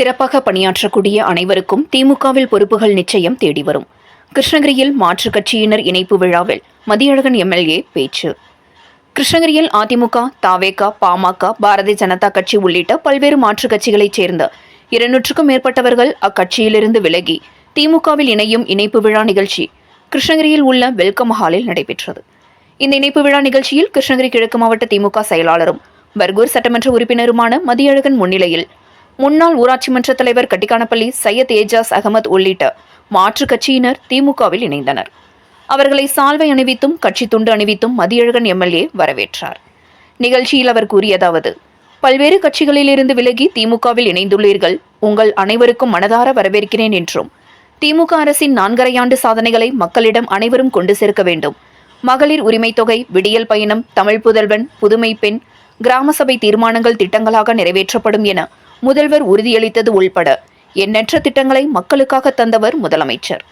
சிறப்பாக பணியாற்றக்கூடிய அனைவருக்கும் திமுகவில் பொறுப்புகள் நிச்சயம் தேடி வரும். கிருஷ்ணகிரியில் மாற்றுக் கட்சியினர் இணைப்பு விழாவில் மதியழகன் எம்எல்ஏ பேச்சு. கிருஷ்ணகிரியில் அதிமுக தாவேகா பாமக பாரதிய ஜனதா கட்சி உள்ளிட்ட பல்வேறு மாற்றுக் கட்சிகளைச் சேர்ந்த இருநூற்றுக்கும் மேற்பட்டவர்கள் அக்கட்சியிலிருந்து விலகி திமுகவில் இணையும் இணைப்பு விழா நிகழ்ச்சி கிருஷ்ணகிரியில் உள்ள வெல்கம் ஹாலில் நடைபெற்றது. இந்த இணைப்பு விழா நிகழ்ச்சியில் கிருஷ்ணகிரி கிழக்கு மாவட்ட திமுக செயலாளரும் பர்கூர் சட்டமன்ற உறுப்பினருமான மதியழகன் முன்னிலையில் முன்னாள் ஊராட்சி மன்ற தலைவர் கட்டிக்கானப்பள்ளி சையத் ஏஜாஸ் அகமது உள்ளிட்ட மாற்றுக் கட்சியினர் திமுகவில் இணைந்தனர். அவர்களை சால்வை அணிவித்தும் கட்சி துண்டு அணிவித்தும் மதியழகன் எம்எல்ஏ வரவேற்றார். நிகழ்ச்சியில் அவர் கூறியதாவது பல்வேறு கட்சிகளிலிருந்து விலகி திமுகவில் இணைந்துள்ளீர்கள். உங்கள் அனைவருக்கும் மனதார வரவேற்கிறேன் என்றும் திமுக அரசின் நான்கரை ஆண்டு சாதனைகளை மக்களிடம் அனைவரும் கொண்டு சேர்க்க வேண்டும். மகளிர் உரிமை தொகை விடியல் பயணம் தமிழ் புதல்வன் புதுமை பெண் கிராம சபை தீர்மானங்கள் திட்டங்களாக நிறைவேற்றப்படும் என முதல்வர் உறுதியளித்தது உள்பட எண்ணற்ற திட்டங்களை மக்களுக்காக தந்தவர் முதலமைச்சர்.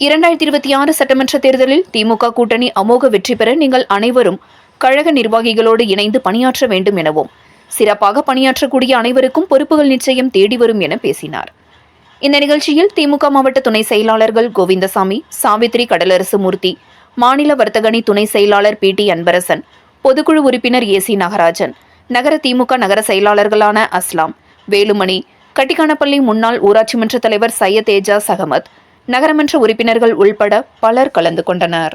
இரண்டாயிரத்தி இருபத்தி ஆறு சட்டமன்ற தேர்தலில் திமுக கூட்டணி அமோக வெற்றி பெற நீங்கள் அனைவரும் கழக நிர்வாகிகளோடு இணைந்து பணியாற்ற வேண்டும் எனவும் சிறப்பாக பணியாற்றக்கூடிய அனைவருக்கும் பொறுப்புகள் நிச்சயம் தேடி வரும் என பேசினார். இந்த நிகழ்ச்சியில் திமுக மாவட்ட துணை செயலாளர்கள் கோவிந்தசாமி சாவித்ரி கடலரசு மூர்த்தி மாநில வர்த்தகணி துணை செயலாளர் பி டி அன்பரசன் பொதுக்குழு உறுப்பினர் ஏ சி நாகராஜன் நகர திமுக நகர செயலாளர்களான அஸ்லாம் வேலுமணி கட்டிக்கானப்பள்ளி முன்னாள் ஊராட்சி மன்ற தலைவர் சையத் ஏஜாஸ் அகமத் நகரமன்ற உறுப்பினர்கள் உள்பட பலர் கலந்து கொண்டனர்.